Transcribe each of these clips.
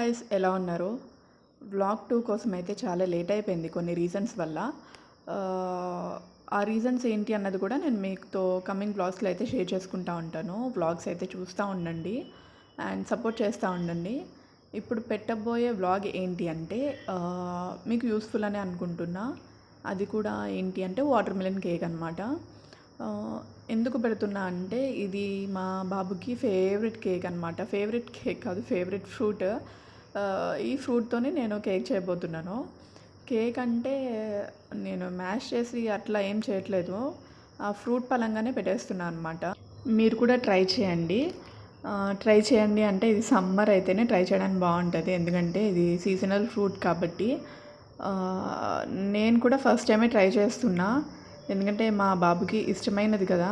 Guys ఎలా ఉన్నారు? Vlog two కోసం అయితే చాలా లేట్ అయిపోయింది కొన్ని రీజన్స్ వల్ల. ఆ, రీజన్స్ ఏంటి అన్నది కూడా నేను మీతో కమింగ్ వ్లాగ్స్లో అయితే షేర్ చేసుకుంటా ఉంటాను. వ్లాగ్స్ అయితే చూస్తూ ఉండండి అండ్ సపోర్ట్ చేస్తూ ఉండండి. ఇప్పుడు పెట్టబోయే వ్లాగ్ ఏంటి అంటే మీకు యూస్ఫుల్ అని అనుకుంటున్నా. అది కూడా ఏంటి అంటే వాటర్ మిలన్ కేక్ అనమాట ఎందుకు పెడుతున్నా అంటే ఇది మా బాబుకి ఫేవరెట్ కేక్ అనమాట ఫేవరెట్ కేక్ కాదు ఫేవరెట్ ఫ్రూట్ ఈ ఫ్రూట్తోనే నేను కేక్ చేయబోతున్నాను. కేక్ అంటే నేను మ్యాష్ చేసి అట్లా ఏం చేయట్లేదు. ఆ ఫ్రూట్ పలంగానే పెట్టేస్తున్నాను అనమాట మీరు కూడా ట్రై చేయండి. ట్రై చేయండి అంటే ఇది సమ్మర్ అయితేనే ట్రై చేయడానికి బాగుంటుంది. ఎందుకంటే ఇది సీజనల్ ఫ్రూట్ కాబట్టి. నేను కూడా ఫస్ట్ టైమే ట్రై చేస్తున్నా. ఎందుకంటే మా బాబుకి ఇష్టమైనది కదా.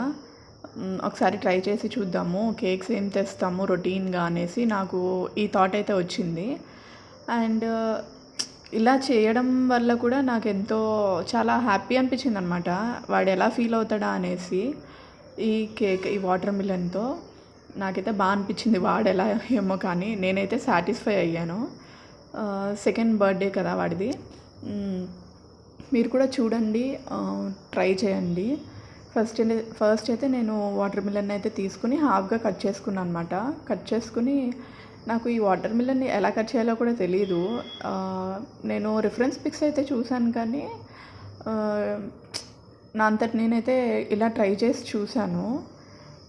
ఒకసారి ట్రై చేసి చూద్దాము. కేక్స్ ఏం తెస్తాము రొటీన్గా అనేసి నాకు ఈ థాట్ అయితే వచ్చింది. అండ్ ఇలా చేయడం వల్ల కూడా నాకు ఎంతో చాలా హ్యాపీ అనిపించింది అనమాట వాడు ఎలా ఫీల్ అవుతాడా అనేసి ఈ కేక్ ఈ వాటర్ మిలన్తో నాకైతే బాగా అనిపించింది వాడు ఎలా ఏమో కానీ నేనైతే సాటిస్ఫై అయ్యాను. సెకండ్ బర్త్డే కదా వాడిది. మీరు కూడా చూడండి ట్రై చేయండి. ఫస్ట్ ఫస్ట్ అయితే నేను వాటర్ మిలన్ అయితే తీసుకుని హాఫ్గా కట్ చేసుకున్నాను అనమాట కట్ చేసుకుని నాకు ఈ వాటర్ మిలన్ని ఎలా కట్ చేయాలో కూడా తెలియదు నేను రిఫరెన్స్ పిక్స్ అయితే చూశాను కానీ నా అంతటి నేనైతే ఇలా ట్రై చేసి చూశాను.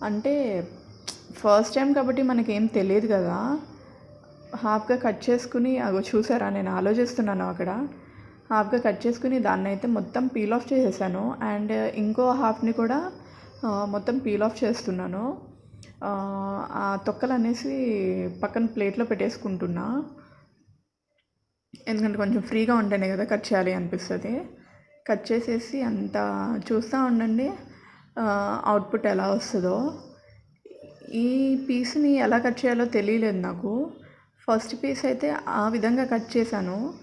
అంటే ఫస్ట్ టైం కాబట్టి మనకేం తెలియదు కదా. హాఫ్గా కట్ చేసుకుని అగో చూసారా నేను ఆలోచిస్తున్నాను అక్కడ. హాఫ్గా కట్ చేసుకుని దాన్ని అయితే మొత్తం పీల్ ఆఫ్ చేసేసాను. అండ్ ఇంకో హాఫ్ని కూడా మొత్తం పీల్ ఆఫ్ చేస్తున్నాను. ఆ, ఆ తొక్కలు అనేసి పక్కన ప్లేట్లో పెట్టేసుకుంటున్నా. ఎందుకంటే కొంచెం ఫ్రీగా ఉంటేనే కదా కట్ చేయాలి అనిపిస్తుంది. కట్ చేసేసి అంత చూస్తూ ఉండండి అవుట్పుట్ ఎలా వస్తుందో. ఈ పీస్ని ఎలా కట్ చేయాలో తెలియలేదు నాకు. ఫస్ట్ పీస్ అయితే ఆ విధంగా కట్ చేశాను.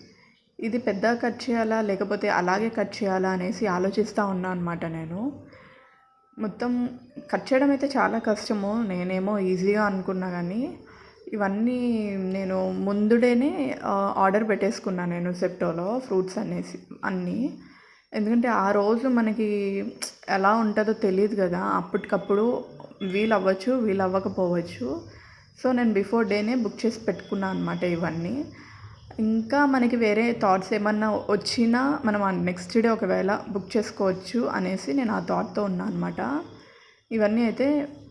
ఇది పెద్దగా కట్ చేయాలా? లేకపోతే అలాగే కట్ చేయాలా? అనేసి ఆలోచిస్తూ ఉన్నా అనమాట నేను. మొత్తం కట్ చేయడం అయితే చాలా కష్టము. నేనేమో ఈజీగా అనుకున్నా కానీ ఇవన్నీ నేను ముందుడేనే ఆర్డర్ పెట్టేసుకున్నాను నేను సెప్టోలో ఫ్రూట్స్ అనేసి అన్నీ. ఎందుకంటే ఆ రోజు మనకి ఎలా ఉంటుందో తెలియదు కదా. అప్పటికప్పుడు వీలు అవ్వచ్చు వీలు అవ్వకపోవచ్చు సో నేను బిఫోర్ డేనే బుక్ చేసి పెట్టుకున్నాను అనమాట ఇవన్నీ. ఇంకా మనకి వేరే థాట్స్ ఏమన్నా వచ్చినా మనం నెక్స్ట్ డే ఒకవేళ బుక్ చేసుకోవచ్చు అనేసి నేను ఆ థాట్తో ఉన్నాను అనమాట ఇవన్నీ అయితే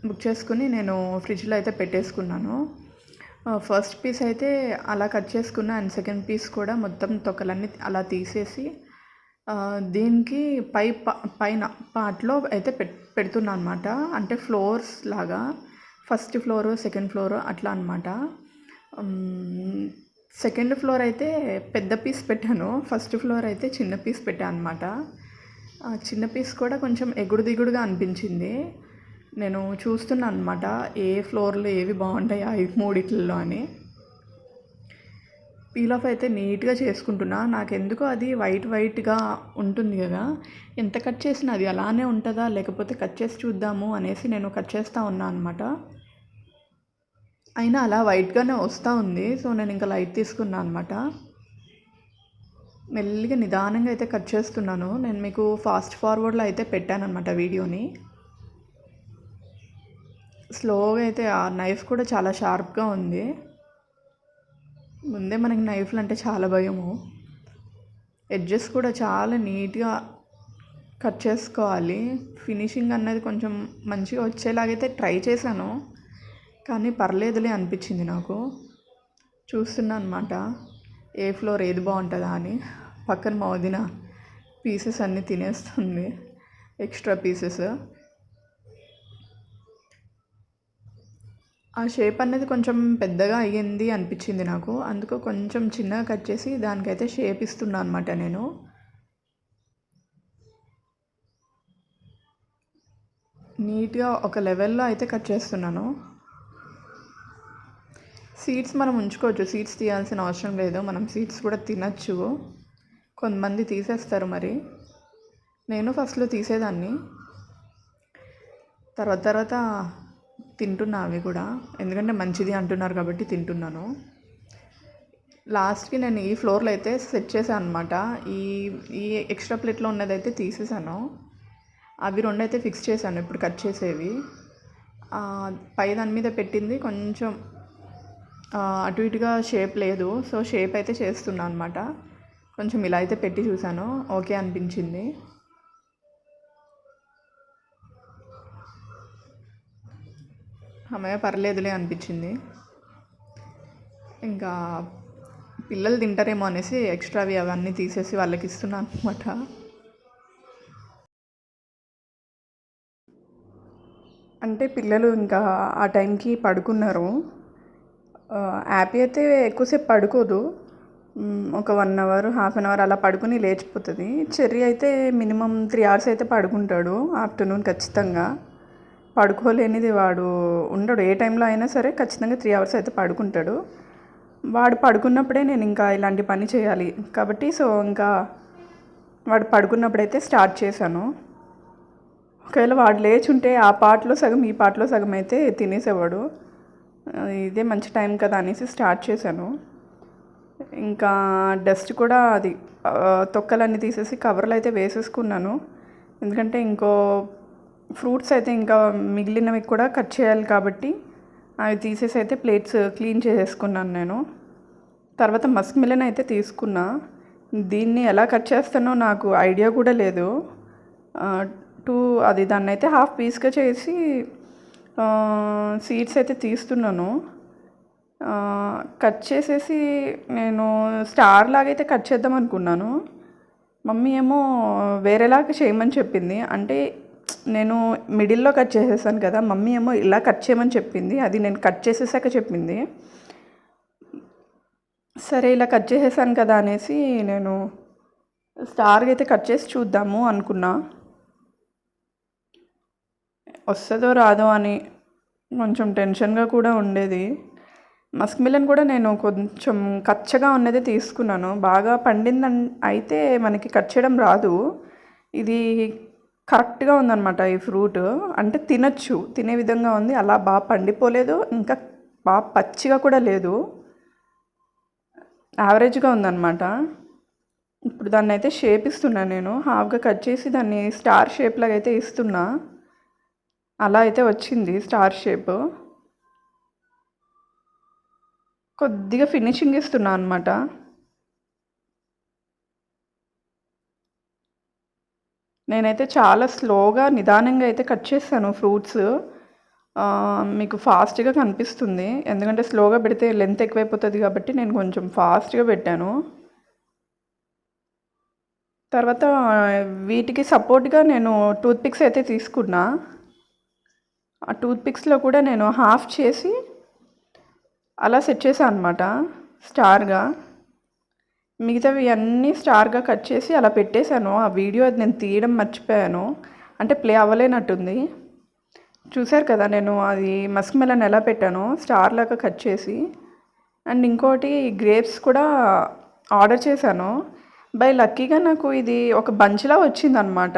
బుక్ చేసుకుని నేను ఫ్రిడ్జ్లో అయితే పెట్టేసుకున్నాను. ఫస్ట్ పీస్ అయితే అలా కట్ చేసుకున్నా అండ్ సెకండ్ పీస్ కూడా మొత్తం తొక్కలన్నీ అలా తీసేసి దీనికి పై ప- పైన పార్ట్లో అయితే పెట్ పెడుతున్నా అనమాట అంటే ఫ్లోర్స్ లాగా ఫస్ట్ ఫ్లోర్ సెకండ్ ఫ్లోర్ అట్లా అనమాట సెకండ్ ఫ్లోర్ అయితే పెద్ద పీస్ పెట్టాను. ఫస్ట్ ఫ్లోర్ అయితే చిన్న పీస్ పెట్టాను అనమాట చిన్న పీస్ కూడా కొంచెం ఎగుడు దిగుడుగా అనిపించింది. నేను చూస్తున్నాను అనమాట ఏ ఫ్లోర్లు ఏవి బాగుంటాయి ఆ మూడిట్లలో అని. పీల్ ఆఫ్ అయితే నీట్గా చేసుకుంటున్నా. నాకు ఎందుకో అది వైట్ వైట్గా ఉంటుంది కదా. ఎంత కట్ చేసినా అది అలానే ఉంటుందా లేకపోతే కట్ చేసి చూద్దాము అనేసి నేను కట్ చేస్తూ ఉన్నా అనమాట అయినా అలా వైట్గానే వస్తూ ఉంది. సో నేను ఇంకా లైట్ తీసుకున్నాను అనమాట మెల్లిగా నిదానంగా అయితే కట్ చేస్తున్నాను. నేను మీకు ఫాస్ట్ ఫార్వర్డ్లో అయితే పెట్టాను అనమాట వీడియోని. స్లోగా అయితే ఆ నైఫ్ కూడా చాలా షార్ప్గా ఉంది. ముందే మనకి నైఫ్లు అంటే చాలా భయము. ఎడ్జెస్ కూడా చాలా నీట్గా కట్ చేసుకోవాలి. ఫినిషింగ్ అన్నది కొంచెం మంచిగా వచ్చేలాగైతే ట్రై చేశాను. కానీ పర్లేదులే అనిపించింది నాకు. చూస్తున్నా అనమాట ఏ ఫ్లోర్ ఏది బాగుంటుందా అని. పక్కన మా వదిన పీసెస్ అన్నీ తినేస్తుంది ఎక్స్ట్రా పీసెస్. ఆ షేప్ అనేది కొంచెం పెద్దగా అయ్యింది అనిపించింది నాకు. అందుకు కొంచెం చిన్నగా కట్ చేసి దానికైతే షేప్ ఇస్తున్నా అనమాట నేను. నీట్గా ఒక లెవెల్లో అయితే కట్ చేస్తున్నాను. సీడ్స్ మనం ఉంచుకోవచ్చు. సీడ్స్ తీయాల్సిన అవసరం లేదు. మనం సీడ్స్ కూడా తినచ్చు. కొంతమంది తీసేస్తారు మరి. నేను ఫస్ట్లో తీసేదాన్ని. తర్వాత తర్వాత తింటున్నా అవి కూడా. ఎందుకంటే మంచిది అంటున్నారు కాబట్టి తింటున్నాను. లాస్ట్కి నేను ఈ ఫ్లోర్లో అయితే సెట్ చేశాను అనమాట ఈ ఈ ఎక్స్ట్రా ప్లేట్లో ఉన్నదైతే తీసేసాను అవి రెండు అయితే ఫిక్స్ చేశాను ఇప్పుడు కట్ చేసేవి. పై దాని మీద పెట్టింది కొంచెం అటు ఇటుగా షేప్ లేదు. సో షేప్ అయితే చేస్తున్నా అనమాట కొంచెం ఇలా అయితే పెట్టి చూశాను. ఓకే అనిపించింది. అమ్మయ్య పర్లేదులే అనిపించింది. ఇంకా పిల్లలు తింటారేమో అనేసి ఎక్స్ట్రావి అవన్నీ తీసేసి వాళ్ళకి ఇస్తున్నాను అనమాట అంటే పిల్లలు ఇంకా ఆ టైంకి పడుకున్నారు. యాపీ అయితే ఎక్కువసేపు పడుకోదు. ఒక one hour half an hour అలా పడుకుని లేచిపోతుంది. చెర్రీ అయితే మినిమం త్రీ అవర్స్ అయితే పడుకుంటాడు ఆఫ్టర్నూన్ ఖచ్చితంగా. పడుకోలేనిది వాడు ఉండడు. ఏ టైంలో అయినా సరే ఖచ్చితంగా త్రీ అవర్స్ అయితే పడుకుంటాడు. వాడు పడుకున్నప్పుడే నేను ఇంకా ఇలాంటి పని చేయాలి కాబట్టి సో ఇంకా వాడు పడుకున్నప్పుడైతే స్టార్ట్ చేశాను. ఒకవేళ వాడు లేచుంటే ఆ పాటలో సగం ఈ పాటలో సగం అయితే తినేసేవాడు. ఇదే మంచి టైం కదా అనేసి స్టార్ట్ చేశాను. ఇంకా డస్ట్ కూడా అది తొక్కలన్నీ తీసేసి కవర్లు అయితే వేసేసుకున్నాను. ఎందుకంటే ఇంకో ఫ్రూట్స్ అయితే ఇంకా మిగిలినవి కూడా కట్ చేయాలి కాబట్టి అవి తీసేసి అయితే ప్లేట్స్ క్లీన్ చేసేసుకున్నాను నేను. తర్వాత మస్క్ మిలన్ అయితే తీసుకున్నా. దీన్ని ఎలా కట్ చేస్తానో నాకు ఐడియా కూడా లేదు. టూ అది దాన్ని అయితే హాఫ్ పీస్గా చేసి సీడ్స్ అయితే తీస్తున్నాను. కట్ చేసేసి నేను స్టార్ లాగైతే కట్ చేద్దాం అనుకున్నాను. మమ్మీ ఏమో వేరేలాగా చేయమని చెప్పింది. అంటే నేను మిడిల్లో కట్ చేసేసాను కదా మమ్మీ ఏమో ఇలా కట్ చేయమని చెప్పింది. అది నేను కట్ చేసేసాక చెప్పింది. సరే ఇలా కట్ చేసేసాను కదా అనేసి నేను స్టార్గా అయితే కట్ చేసి చూద్దాము అనుకున్నా. వస్తుందో రాదో అని కొంచెం టెన్షన్గా కూడా ఉండేది. మస్క్ మిలన్ కూడా నేను కొంచెం కచ్చగా ఉన్నది తీసుకున్నాను. బాగా పండింది అయితే మనకి కట్ చేయడం రాదు. ఇది కరెక్ట్గా ఉందన్నమాట ఈ ఫ్రూట్. అంటే తినచ్చు తినే విధంగా ఉంది. అలా బాగా పండిపోలేదు. ఇంకా బాగా పచ్చిగా కూడా లేదు. యావరేజ్గా ఉందన్నమాట. ఇప్పుడు దాన్ని అయితే షేప్ ఇస్తున్నా నేను. హాఫ్గా కట్ చేసి దాన్ని స్టార్ షేప్ లాగా అయితే ఇస్తున్నా. అలా అయితే వచ్చింది స్టార్ షేప్. కొద్దిగా ఫినిషింగ్ ఇస్తున్నా అనమాట నేనైతే చాలా స్లోగా నిదానంగా అయితే కట్ చేశాను ఫ్రూట్స్. మీకు ఫాస్ట్గా కనిపిస్తుంది. ఎందుకంటే స్లోగా పెడితే లెంత్ ఎక్కువైపోతుంది కాబట్టి నేను కొంచెం ఫాస్ట్గా పెట్టాను. తర్వాత వీటికి సపోర్ట్గా నేను టూత్పిక్స్ అయితే తీసుకున్నా. ఆ టూత్పిక్స్లో కూడా నేను హాఫ్ చేసి అలా సెట్ చేశాను అనమాట స్టార్గా. మిగతావి అన్నీ స్టార్గా కట్ చేసి అలా పెట్టేశాను. ఆ వీడియో అది నేను తీయడం మర్చిపోయాను. అంటే ప్లే అవ్వలేనట్టుంది. చూశారు కదా నేను అది మస్క్ మెలన్ ఎలా పెట్టాను స్టార్ లాగా కట్ చేసి. అండ్ ఇంకోటి గ్రేప్స్ కూడా ఆర్డర్ చేశాను. బై లక్కీగా నాకు ఇది ఒక బంచ్లా వచ్చిందనమాట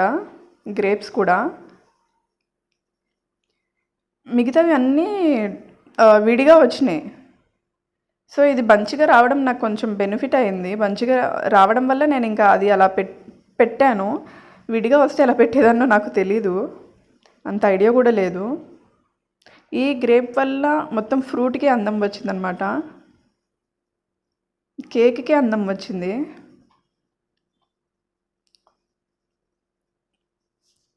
గ్రేప్స్ కూడా. మిగతావి అన్నీ విడిగా వచ్చినాయి. సో ఇది బంచిగా రావడం నాకు కొంచెం బెనిఫిట్ అయింది. బంచిగా రావడం వల్ల నేను ఇంకా అది అలా పెట్ పెట్టాను. విడిగా వస్తే ఎలా పెట్టేదాన్నో నాకు తెలీదు. అంత ఐడియా కూడా లేదు. ఈ గ్రేప్ వల్ల మొత్తం ఫ్రూట్కి అందం వచ్చిందనమాట కేక్కి అందం వచ్చింది.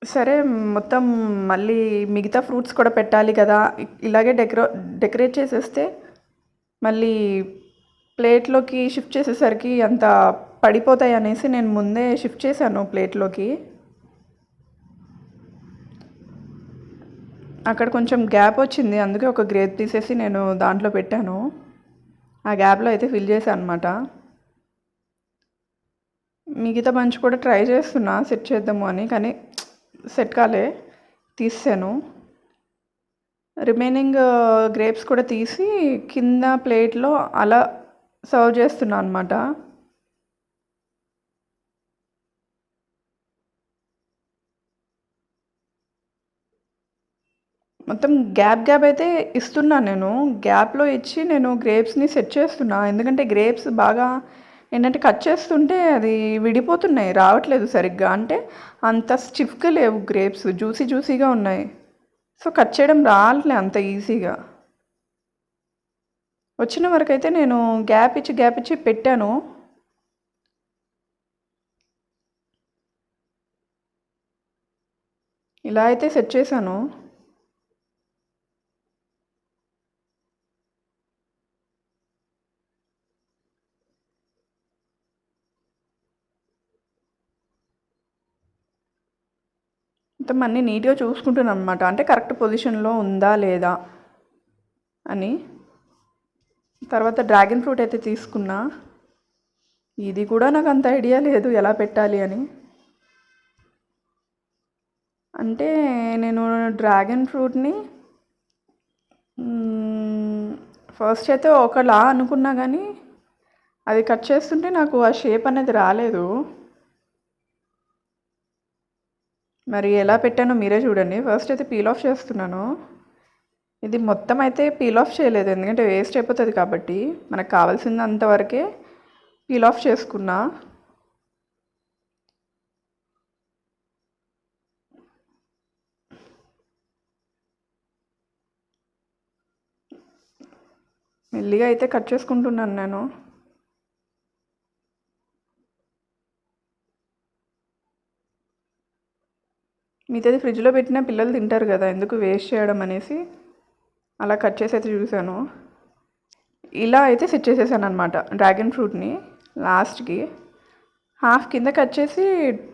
సరే మొత్తం మళ్ళీ మిగతా ఫ్రూట్స్ కూడా పెట్టాలి కదా. ఇలాగే డెకరో డెకరేట్ చేసేస్తే మళ్ళీ ప్లేట్లోకి షిఫ్ట్ చేసేసరికి అంత పడిపోతాయి అనేసి నేను ముందే షిఫ్ట్ చేశాను ప్లేట్లోకి. అక్కడ కొంచెం గ్యాప్ వచ్చింది అందుకే ఒక గ్రేప్ తీసేసి నేను దాంట్లో పెట్టాను. ఆ గ్యాప్లో అయితే ఫిల్ చేశాను అనమాట మిగతా బంచ్ కూడా ట్రై చేస్తున్నా సెట్ చేద్దాము అని కానీ సెట్ కాలే తీసాను రిమైనింగ్ గ్రేప్స్ కూడా తీసి కింద ప్లేట్లో అలా సర్వ్ చేస్తున్నా అనమాట మొత్తం గ్యాప్ గ్యాప్ అయితే ఇస్తున్నా నేను. గ్యాప్లో ఇచ్చి నేను గ్రేప్స్ని సెట్ చేస్తున్నా. ఎందుకంటే గ్రేప్స్ బాగా ఏంటంటే కట్ చేస్తుంటే అది విడిపోతున్నాయి రావట్లేదు సరిగ్గా. అంటే అంత స్టిఫ్గా లేవు గ్రేప్స్ జ్యూసీ జ్యూసీగా ఉన్నాయి. సో కట్ చేయడం రాలే అంత ఈజీగా. వచ్చిన వరకు అయితే నేను గ్యాప్ ఇచ్చి గ్యాప్ ఇచ్చి పెట్టాను. ఇలా అయితే సెట్ చేశాను. మొత్తం అన్నీ నీట్గా చూసుకుంటున్నాను అనమాట అంటే కరెక్ట్ పొజిషన్లో ఉందా లేదా అని. తర్వాత డ్రాగన్ ఫ్రూట్ అయితే తీసుకున్నా. ఇది కూడా నాకు అంత ఐడియా లేదు ఎలా పెట్టాలి అని. అంటే నేను డ్రాగన్ ఫ్రూట్ని ఫస్ట్ అయితే ఒకలా అనుకున్నా కానీ అది కట్ చేస్తుంటే నాకు ఆ షేప్ అనేది రాలేదు. మరి ఎలా పెట్టానో మీరే చూడండి. ఫస్ట్ అయితే పీల్ ఆఫ్ చేస్తున్నాను. ఇది మొత్తం అయితే పీల్ ఆఫ్ చేయలేదు. ఎందుకంటే వేస్ట్ అయిపోతుంది కాబట్టి. మనకు కావాల్సింది అంతవరకే పీల్ ఆఫ్ చేసుకున్నా. మెల్లిగా అయితే కట్ చేసుకుంటున్నాను నేను. మిగతాది ఫ్రిడ్జ్లో పెట్టిన పిల్లలు తింటారు కదా ఎందుకు వేస్ట్ చేయడం అనేసి. అలా కట్ చేసి అయితే చూశాను ఇలా అయితే సెట్ చేసేసాను అనమాట డ్రాగన్ ఫ్రూట్ని లాస్ట్కి హాఫ్ కింద కట్ చేసి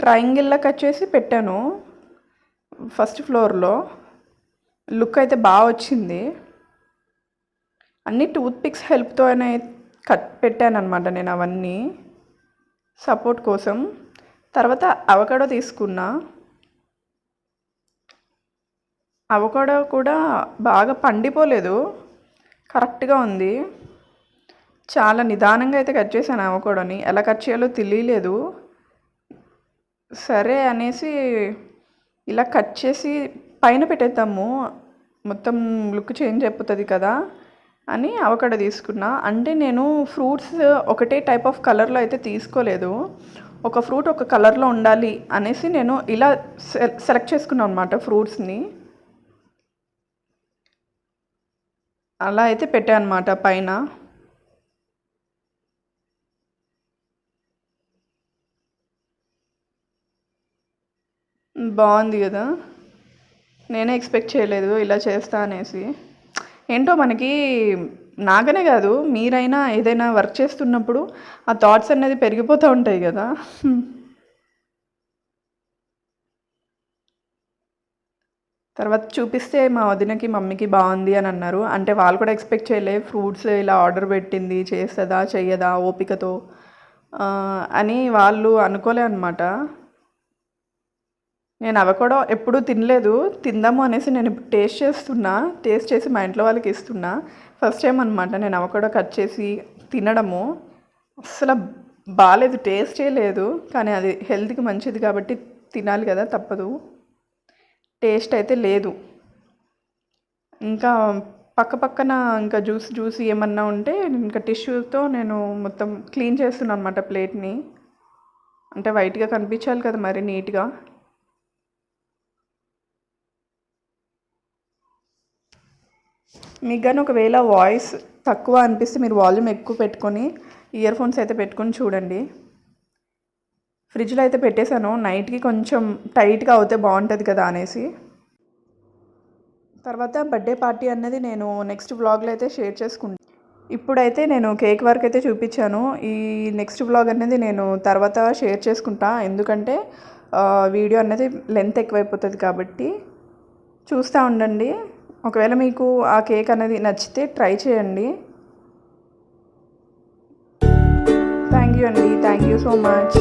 ట్రయాంగిల్లా కట్ చేసి పెట్టాను ఫస్ట్ ఫ్లోర్లో లుక్ అయితే బాగా వచ్చింది. అన్ని టూత్ పిక్స్ హెల్ప్తోనే కట్ పెట్టాను అనమాట నేను అవన్నీ సపోర్ట్ కోసం. తర్వాత అవకాడో తీసుకున్నా. అవకాడో కూడా బాగా పండిపోలేదు. కరెక్ట్గా ఉంది. చాలా నిదానంగా అయితే కట్ చేశాను అవకాడోని ఎలా కట్ చేయాలో తెలియలేదు. సరే అనేసి ఇలా కట్ చేసి పైన పెట్టేద్దాము. మొత్తం లుక్ చేంజ్ అయిపోతుంది కదా అని అవకాడో తీసుకున్నా. అంటే నేను ఫ్రూట్స్ ఒకటే టైప్ ఆఫ్ కలర్లో అయితే తీసుకోలేదు. ఒక ఫ్రూట్ ఒక కలర్లో ఉండాలి అనేసి నేను ఇలా సెలెక్ట్ చేసుకున్నాను అనమాట ఫ్రూట్స్ని. అలా అయితే పెట్టాను అనమాట పైన. బాగుంది కదా. నేనే ఎక్స్పెక్ట్ చేయలేదు ఇలా చేస్తా అనేసి. ఏంటో మనకి నాకనే కాదు మీరైనా ఏదైనా వర్క్ చేస్తున్నప్పుడు ఆ థాట్స్ అనేది పెరిగిపోతూ ఉంటాయి కదా. తర్వాత చూపిస్తే మా వదినకి మమ్మీకి బాగుంది అని అన్నారు. అంటే వాళ్ళు కూడా ఎక్స్పెక్ట్ చేయలే ఫ్రూట్స్ ఇలా ఆర్డర్ పెట్టింది చేస్తుందా చెయ్యదా ఓపికతో అని వాళ్ళు అనుకోలే అనమాట నేను అవి కూడా ఎప్పుడూ తినలేదు. తిందాము అనేసి నేను టేస్ట్ చేస్తున్నా టేస్ట్ చేసి మా ఇంట్లో వాళ్ళకి ఇస్తున్నా. ఫస్ట్ టైం అనమాట నేను అవకాడో కట్ చేసి తినడము. అసలు బాగాలేదు టేస్టే లేదు. కానీ అది హెల్త్కి మంచిది కాబట్టి తినాలి కదా తప్పదు. టేస్ట్ అయితే లేదు. ఇంకా పక్క పక్కన ఇంకా జ్యూస్ జ్యూస్ ఏమన్నా ఉంటే ఇంకా టిష్యూతో నేను మొత్తం క్లీన్ చేస్తున్నాను అనమాట ప్లేట్ని. అంటే వైట్గా కనిపించాలి కదా మరి నీట్గా. మీకు కానీ ఒకవేళ వాయిస్ తక్కువ అనిపిస్తే మీరు వాల్యూమ్ ఎక్కువ పెట్టుకొని ఇయర్ ఫోన్స్ అయితే పెట్టుకొని చూడండి. ఫ్రిడ్జ్లో అయితే పెట్టేశాను. నైట్కి కొంచెం టైట్గా అవుతే బాగుంటుంది కదా అనేసి. తర్వాత బర్త్డే పార్టీ అనేది నేను నెక్స్ట్ వ్లాగ్లో అయితే షేర్ చేసుకుంటాను ఇప్పుడైతే నేను కేక్ వర్క్ అయితే చూపించాను. ఈ నెక్స్ట్ వ్లాగ్ అనేది నేను తర్వాత షేర్ చేసుకుంటా. ఎందుకంటే వీడియో అనేది లెంత్ ఎక్కువైపోతుంది కాబట్టి. చూస్తూ ఉండండి. ఒకవేళ మీకు ఆ కేక్ అనేది నచ్చితే ట్రై చేయండి. థ్యాంక్ యూ అండి. Thank you so much.